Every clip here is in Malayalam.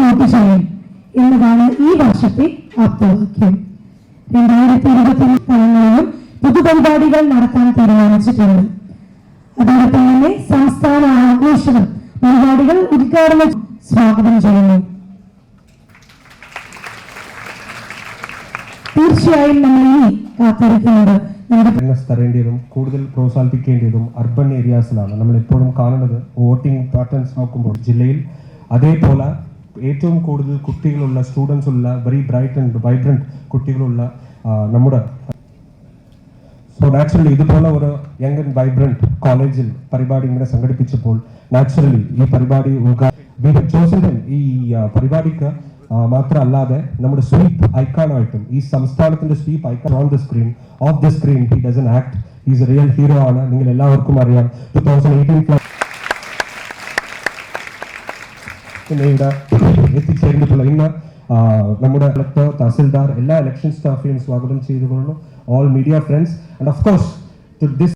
വോട്ട് ചെയ്യും എന്നതാണ് ഈ വർഷത്തെ ആപ്തവാക്യം. രണ്ടായിരത്തി ഇരുപത്തി സ്ഥലങ്ങളിലും പൊതുപരിപാടികൾ നടത്താൻ തീരുമാനിച്ചിട്ടുണ്ട്. അതോടൊപ്പം തന്നെ സംസ്ഥാന ആഘോഷങ്ങൾ പരിപാടികൾ ഉദ്ഘാടനം സ്വാഗതം ചെയ്യുന്നു. തീർച്ചയായും നമ്മൾ ഇനി കാത്തിരിക്കുന്നത് തരേണ്ടതും കൂടുതൽ പ്രോത്സാഹിപ്പിക്കേണ്ടതും അർബൻ ഏരിയാസിലാണ് നമ്മൾ എപ്പോഴും കാണുന്നത് വോട്ടിംഗ് പാറ്റേൺസ് നോക്കുമ്പോൾ ജില്ലയിൽ അതേപോലെ ഏറ്റവും കൂടുതൽ കുട്ടികളുള്ള സ്റ്റുഡൻസ് ഉള്ള വെരി ബ്രൈറ്റ് ആൻഡ് വൈബ്രന്റ് കുട്ടികളുള്ള നമ്മുടെ സോ നാച്ചുറലി ഇതുപോലെ ഒരു യങ് ആൻഡ് വൈബ്രന്റ് കോളേജിൽ പരിപാടി ഇങ്ങനെ സംഘടിപ്പിച്ചപ്പോൾ നാച്ചുറലി ഈ പരിപാടി ഈ പരിപാടിക്ക് മാത്രമല്ലാതെ നമ്മുടെ സ്വീപ്പ് ഐക്കോണായിട്ടും ഈ സംസ്ഥാനത്തിന്റെ SVEEP icon on the screen off the screen he doesn't act is real hero ആണ്. നിങ്ങൾ എല്ലാവർക്കും അറിയാം ടു തൗസൻഡ് എയ്റ്റീൻ ഇവിടെ എത്തിച്ചേർന്നിട്ടുള്ള ഇന്ന് നമ്മുടെ കളക്ടർ തഹസിൽദാർ എല്ലാ ഇലക്ഷൻ സ്റ്റാഫിനെയും സ്വാഗതം ചെയ്തുകൊള്ളുന്നു. All media friends and of course to this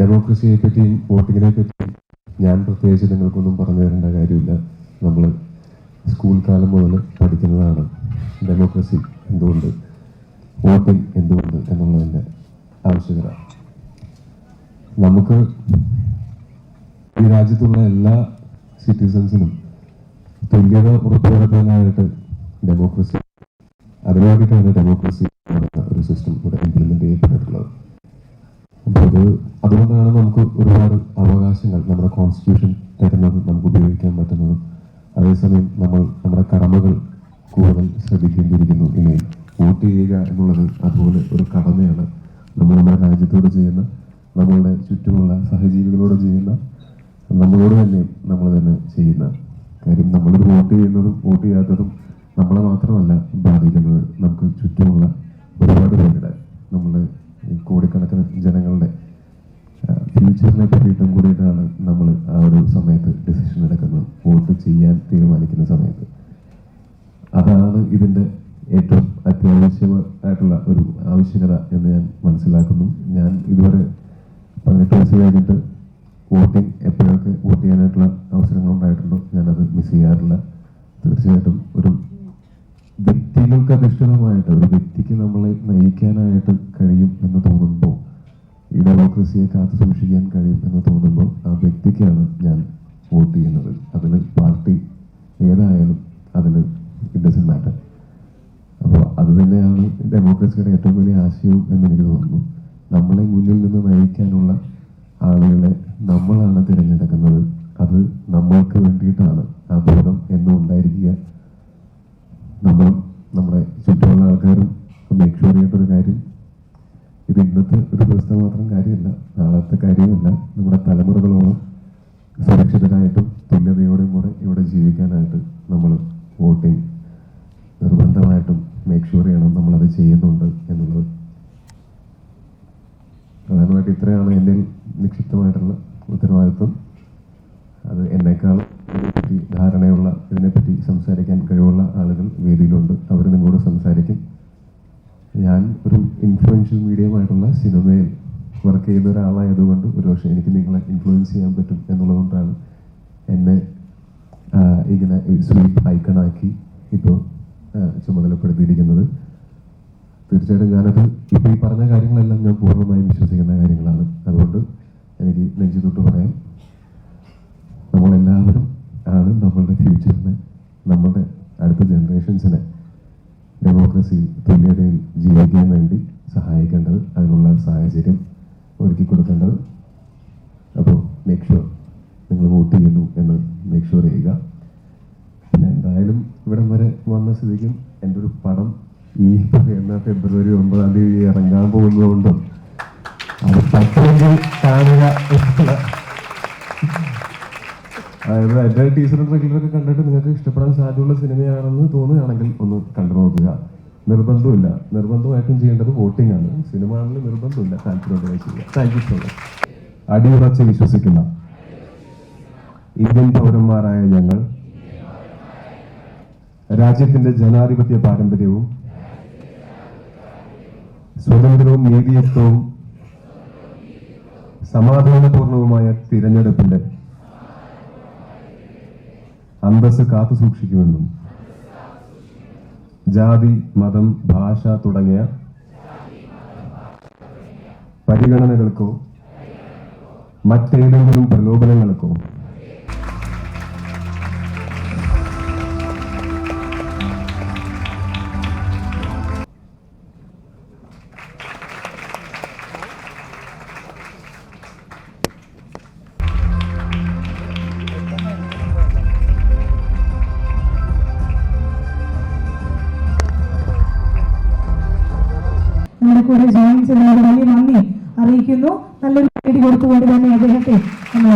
ഡെമോക്രസിയെ പറ്റിയും വോട്ടിങ്ങിനെ പറ്റിയും ഞാൻ പ്രത്യേകിച്ച് നിങ്ങൾക്കൊന്നും പറഞ്ഞു തരേണ്ട കാര്യമില്ല. സ്കൂൾ കാലം മുതൽ പഠിക്കുന്നതാണ് ഡെമോക്രസി എന്തുകൊണ്ട് വോട്ടിംഗ് എന്തുകൊണ്ട് എന്നുള്ളതിന്റെ ആവശ്യകത. നമുക്ക് ഈ രാജ്യത്തുള്ള എല്ലാ സിറ്റിസൺസിനും തുല്യത ഉറപ്പുവരുത്താനായിട്ട് ഡെമോക്രസി അതിനുവേണ്ടിയിട്ടാണ് ഡെമോക്രസി എന്ന ഒരു സിസ്റ്റം ഇവിടെ ഇംപ്ലിമെന്റ് ചെയ്യപ്പെട്ടിട്ടുള്ളത്. അപ്പോൾ അത് അതുകൊണ്ടാണ് നമുക്ക് ഒരുപാട് അവകാശങ്ങൾ നമ്മുടെ കോൺസ്റ്റിറ്റ്യൂഷൻ അതേസമയം നമ്മൾ നമ്മുടെ കടമകൾ കൂടുതൽ ശ്രദ്ധിക്കേണ്ടിയിരിക്കുന്നു. ഇനി വോട്ട് ചെയ്യുക എന്നുള്ളത് അതുപോലെ ഒരു കടമയാണ് നമ്മൾ നമ്മുടെ രാജ്യത്തോട് ചെയ്യുന്ന നമ്മളുടെ ചുറ്റുമുള്ള സഹജീവികളോട് ചെയ്യുന്ന നമ്മളോട് തന്നെ നമ്മൾ തന്നെ ചെയ്യുന്ന കാര്യം. നമ്മളൊരു വോട്ട് ചെയ്യുന്നതും വോട്ട് ചെയ്യാത്തതും നമ്മളെ മാത്രമല്ല ബാധിക്കുന്നത് നമുക്ക് ചുറ്റുമുള്ള ഒരുപാട് പേരുടെ നമ്മളുടെ ഈ കോടിക്കണക്കിന് ജനങ്ങളുടെ പറ്റിയിട്ടും കൂടിയിട്ടാണ് നമ്മൾ ആ ഒരു സമയത്ത് ഡിസിഷൻ എടുക്കുന്നത്. വോട്ട് ചെയ്യാൻ തീരുമാനിക്കുന്ന സമയത്ത്. അതാണ് ഇതിന്റെ ഏറ്റവും അത്യാവശ്യമായിട്ടുള്ള ഒരു ആവശ്യകത എന്ന് ഞാൻ മനസ്സിലാക്കുന്നു. ഞാൻ ഇതുവരെ പതിനെട്ട് വയസ്സ് കഴിഞ്ഞിട്ട് വോട്ടിംഗ് എപ്പോഴൊക്കെ വോട്ട് ചെയ്യാനായിട്ടുള്ള അവസരങ്ങൾ ഉണ്ടായിട്ടുണ്ടോ ഞാനത് മിസ് ചെയ്യാറില്ല. തീർച്ചയായിട്ടും ഒരു വ്യക്തികൾക്ക് അധിഷ്ഠിതമായിട്ട് ഒരു വ്യക്തിക്ക് നമ്മളെ നയിക്കാനായിട്ട് കഴിയും എന്ന് തോന്നുമ്പോൾ ഈ ഡെമോക്രസിയെ കാത്തു സൂക്ഷിക്കാൻ കഴിയും എന്ന് തോന്നുമ്പോൾ ആ വ്യക്തിക്കാണ് ഞാൻ വോട്ട് ചെയ്യുന്നത്. അതിൽ പാർട്ടി ഏതായാലും അതിൽ ഇറ്റ് ഡസൻ മാറ്റർ അപ്പോൾ അത് തന്നെയാണ് ഡെമോക്രസിയുടെ ഏറ്റവും വലിയ ആശയവും എന്ന് എനിക്ക് തോന്നുന്നു. നമ്മളെ മുന്നിൽ നിന്ന് നയിക്കാനുള്ള ആളുകളെ നമ്മളാണ് തിരഞ്ഞെടുക്കുന്നത്. അത് ഷുവർ ചെയ്യണം നമ്മളത് ചെയ്യുന്നുണ്ട് എന്നുള്ളത്. പ്രധാനമായിട്ട് ഇത്രയാണ് എന്റെ നിക്ഷിപ്തമായിട്ടുള്ള ഉത്തരവാദിത്വം. അത് എന്നേക്കാൾ ഇതിനെപ്പറ്റി ധാരണയുള്ള ഇതിനെപ്പറ്റി സംസാരിക്കാൻ കഴിവുള്ള ആളുകൾ വേദിയിലുണ്ട്. അവർ നിങ്ങളോട് സംസാരിക്കും. ഞാൻ ഒരു ഇൻഫ്ലുവൻഷ്യൽ മീഡിയമായിട്ടുള്ള സിനിമയിൽ വർക്ക് ചെയ്യുന്ന ഒരാളായതുകൊണ്ട് ഒരുപക്ഷെ എനിക്ക് നിങ്ങളെ ഇൻഫ്ലുവൻസ് ചെയ്യാൻ പറ്റും എന്നുള്ളതുകൊണ്ടാണ് എന്നെ ഇങ്ങനെ സ്വീപ്പ് ഐക്കണാക്കി ഇപ്പോൾ ചുമതലപ്പെടുത്തിയിരിക്കുന്നത്. തീർച്ചയായിട്ടും ഞാനത് ഇപ്പോൾ ഈ പറഞ്ഞ കാര്യങ്ങളെല്ലാം ഞാൻ പൂർണമായും വിശ്വസിക്കുന്ന കാര്യങ്ങളാണ്. അതുകൊണ്ട് എനിക്ക് നെഞ്ചു തൊട്ട് പറയാം. നമ്മളെല്ലാവരും ആണ് നമ്മളുടെ ഫ്യൂച്ചറിനെ നമ്മുടെ അടുത്ത ജനറേഷൻസിനെ ഡെമോക്രസി തുല്യതയിൽ ജീവിക്കാൻ വേണ്ടി സഹായിക്കേണ്ടത് അതിനുള്ള സാഹചര്യം ഒരുക്കി കൊടുക്കേണ്ടത്. അപ്പോൾ മേക്ക് നിങ്ങൾ വോട്ട് ചെയ്യുന്നു എന്ന് മേക്ക് ചെയ്യുക പിന്നെ എന്തായാലും ഇവിടം വരെ വന്ന സ്ഥിതിക്കും എന്റെ ഒരു പടം ഈ പറയുന്ന ഫെബ്രുവരി ഒമ്പതാം തീയതി ഇറങ്ങാൻ പോകുന്നതുകൊണ്ടും അത് പറ്റുമെങ്കിൽ കാണുക അതായത് എന്റെ ടീച്ചറും ട്രെയിലറൊക്കെ കണ്ടിട്ട് നിങ്ങൾക്ക് ഇഷ്ടപ്പെടാൻ സാധ്യതയുള്ള സിനിമയാണെന്ന് തോന്നുകയാണെങ്കിൽ ഒന്ന് കണ്ടു നോക്കുക. നിർബന്ധമില്ല നിർബന്ധമായിട്ടും ചെയ്യേണ്ടത് വോട്ടിംഗ് ആണ്. സിനിമ ആണെങ്കിൽ നിർബന്ധമില്ല ചെയ്യുക. താങ്ക് യു സോ മച്ച് അടിയുറച്ച് വിശ്വസിക്കുന്ന ഇന്ത്യൻ പൗരന്മാരായ ഞങ്ങൾ രാജ്യത്തിന്റെ ജനാധിപത്യ പാരമ്പര്യവും സ്വതന്ത്രവും നീതിയുക്തവും സമാധാനപൂർണവുമായ തിരഞ്ഞെടുപ്പിന്റെ അന്തസ് കാത്തു സൂക്ഷിക്കുമെന്നും ജാതി മതം ഭാഷ തുടങ്ങിയ പരിഗണനകൾക്കോ മറ്റേതെങ്കിലും പ്രലോഭനങ്ങൾക്കോ നമ്മുടെ കൂടെ ജോയിൻ ചെയ്തതിനോട് വലിയ നന്ദി അറിയിക്കുന്നു. നല്ലൊരു കൊടുത്തുകൊണ്ട് തന്നെ അദ്ദേഹത്തെ നമ്മൾ